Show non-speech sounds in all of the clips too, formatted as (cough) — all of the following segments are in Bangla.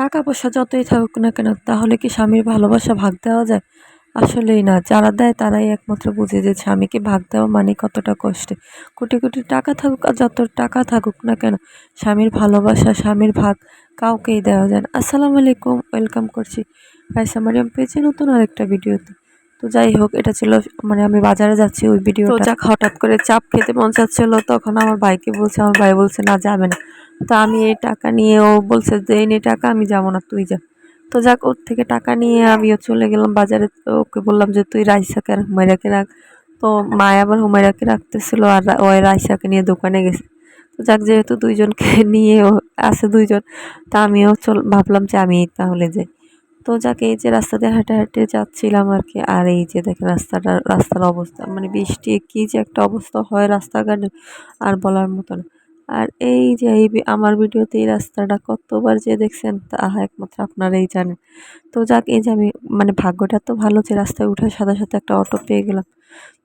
টাকা পয়সা যতই থাকুক না কেন, তাহলে কি স্বামীর ভালোবাসা ভাগ দেওয়া যায়? আসলেই না। যারা দেয় তারাই একমাত্র বুঝে যে স্বামীকে ভাগ দেওয়া মানে কতটা কষ্টে। কোটি কোটি টাকা থাকুক আর যত টাকা থাকুক না কেন, স্বামীর ভালোবাসা, স্বামীর ভাগ কাউকেই দেওয়া যায় না। আসসালামু আলাইকুম, ওয়েলকাম করছি রাইসা মারিয়াম পেয়েছি নতুন আরেকটা ভিডিওতে। তো যাই হোক, এটা ছিল মানে আমি বাজারে যাচ্ছি ওই ভিডিও যাক, হঠাৎ করে চাপ খেতে মন চাচ্ছিল, তখন আমার ভাইকে বলছে, আমার ভাই বলছে, না, যাবে না। তো আমি এই টাকা নিয়ে, ও বলছে যে, এই নে টাকা, আমি যাব না, তুই যা। তো যাক, ওর থেকে টাকা নিয়ে আমিও চলে গেলাম বাজারে। ওকে বললাম যে, তুই রাইসাকে আর হুমাইরাকে রাখ? তো মায় আবার হুমাইরাকে রাখতেছিল আর ওই রাইসাকে নিয়ে দোকানে গেছে। তো যাক, যেহেতু দুইজনকে (laughs) নিয়ে আছে দুইজন, তা আমিও চল, ভাবলাম যে আমি তাহলে যাই। তো যাকে, এই যে রাস্তা দিয়ে হাঁটে হাঁটে যাচ্ছিলাম আর কি, আর এই যে দেখেন রাস্তাটা, রাস্তার অবস্থা মানে বৃষ্টি, কী যে একটা অবস্থা হয় রাস্তাঘাটে, আর বলার মতো না। আর এই যে এই আমার ভিডিওতে এই রাস্তাটা কতবার যে দেখছেন, তা একমাত্র আপনারাই জানেন। তো যাক, এই যে আমি মানে ভাগ্যটা তো ভালো যে রাস্তায় উঠার সাথে সাথে একটা অটো পেয়ে গেলাম।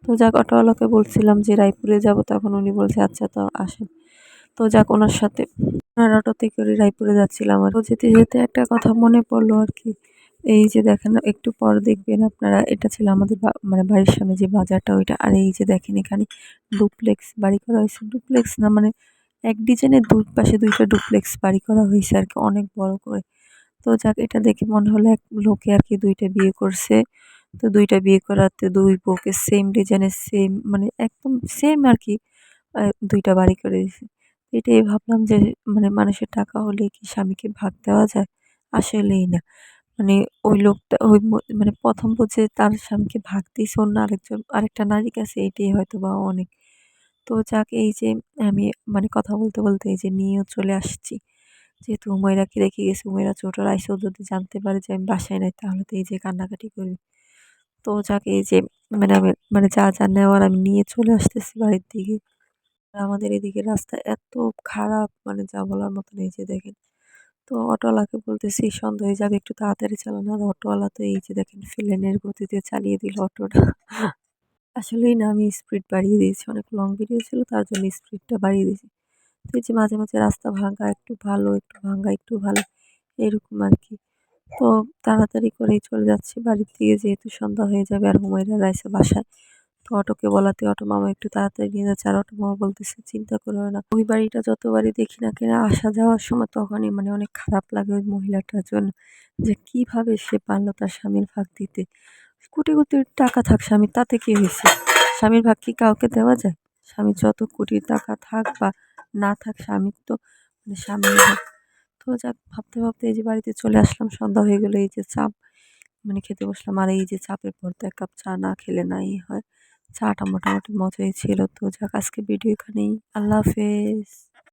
তো যাক অটোওয়ালাকে বলছিলাম যে রায়পুরে যাব, তখন উনি বলছে আচ্ছা তো আসেন। তো যাক, ওনার সাথে, ওনার অটোতে করে রায়পুরে যাচ্ছিলাম আর যেতে যেতে একটা কথা মনে পড়ল আর কি। এই যে দেখেন, একটু পর দেখবেন আপনারা, এটা ছিল আমাদের মানে বাড়ির সামনে যে বাজারটা, ওইটা। আর এই যে দেখেন এখানে ডুপ্লেক্স, বাড়ি করা হয়েছে ডুপ্লেক্স না মানে এক ডিজাইনের দুই পাশে দুইটা ডুপ্লেক্স বাড়ি করা হয়েছে আর কি, অনেক বড় করে। তো যাক, এটা দেখে মনে হলো এক লোকে আর কি দুইটা বিয়ে করছে। তো দুইটা বিয়ে করাতে দুই বউকে সেম ডিজাইনের সেম মানে একদম সেম আর কি দুইটা বাড়ি করে দিয়েছে। এটাই ভাবলাম যে মানে মানুষের টাকা হলে কি স্বামীকে ভাগ দেওয়া যায়? আসলেই না। মানে ওই লোকটা, ওই মানে প্রথম বলছে তার স্বামীকে ভাগ দিয়েছে, অন্য আরেকজন, আরেকটা নারীর কাছে এটাই হয়তো বা অনেক তো যাক এই যে আমি মানে কথা বলতে বলতে এই যে নিয়েও চলে আসছি। যেহেতু হুমায়রাকে রেখে গেছি? হুমায়রা ছোট রাইসেও যদি জানতে পারে যে আমি বাসায় নাই, তাহলে তো এই যে কান্নাকাটি করবে। তো যাক এই যে মানে আমি মানে যা যা নেওয়ার আমি নিয়ে চলে আসতেছি বাড়ির দিকে। আমাদের এদিকে রাস্তা এত খারাপ মানে যা বলার মতো নেই যে দেখেন। তো অটোওয়ালাকে বলতেছি, সন্ধ্যা হয়ে যাবে, একটু তাড়াতাড়ি চালানো। আর অটোওয়ালা তো এই যে দেখেন ফিলেনের গতিতে চালিয়ে দিল অটোটা। আসলেই না, আমি স্পিড বাড়িয়ে দিয়েছি। অনেক লং ভিডিও ছিল, তার জন্য স্পিডটা বাড়িয়ে দিয়েছি। তো যে মাঝে মাঝে রাস্তা ভাঙা একটু ভালো, একটু ভাঙা একটু ভালো, এরকম আর কি। তো তাড়াতাড়ি করেই চলে যাচ্ছি বাড়ির দিকে, যেহেতু সন্ধ্যা হয়ে যাবে আর হুমায়রা রাইসে বাসায়। তো অটোকে বলাতে, অটো মামা একটু তাড়াতাড়ি নিয়ে যাচ্ছে আর অটো মামা বলতেছে, চিন্তা করো না, ওই বাড়িটা যতবারই দেখি না কেন, আসা যাওয়ার সময় তখনই মানে অনেক খারাপ লাগে ওই মহিলাটার জন্য। যে কীভাবে সে পারল তার স্বামীর ভাগ দিতে? কোটি কোটি টাকা থাক স্বামীর তাতে কি হয়েছে? স্বামীর ভাগ কি কাউকে দেওয়া যায়? স্বামী যত কোটি টাকা থাক বা না থাক স্বামীর তো মানে স্বামীর ভাগ তো যাক, ভাবতে ভাবতে এই যে বাড়িতে চলে আসলাম, সন্ধ্যা হয়ে গেলো, এই যে চাপ। মানে খেতে বসলাম, আর এই যে চাপের পর তো এক কাপ চা না খেলে নাই হয়। চাটা মোটামুটি মজাই ছিল। তো যাক, আজকে ভিডিও এখানেই। আল্লাহ হাফেজ।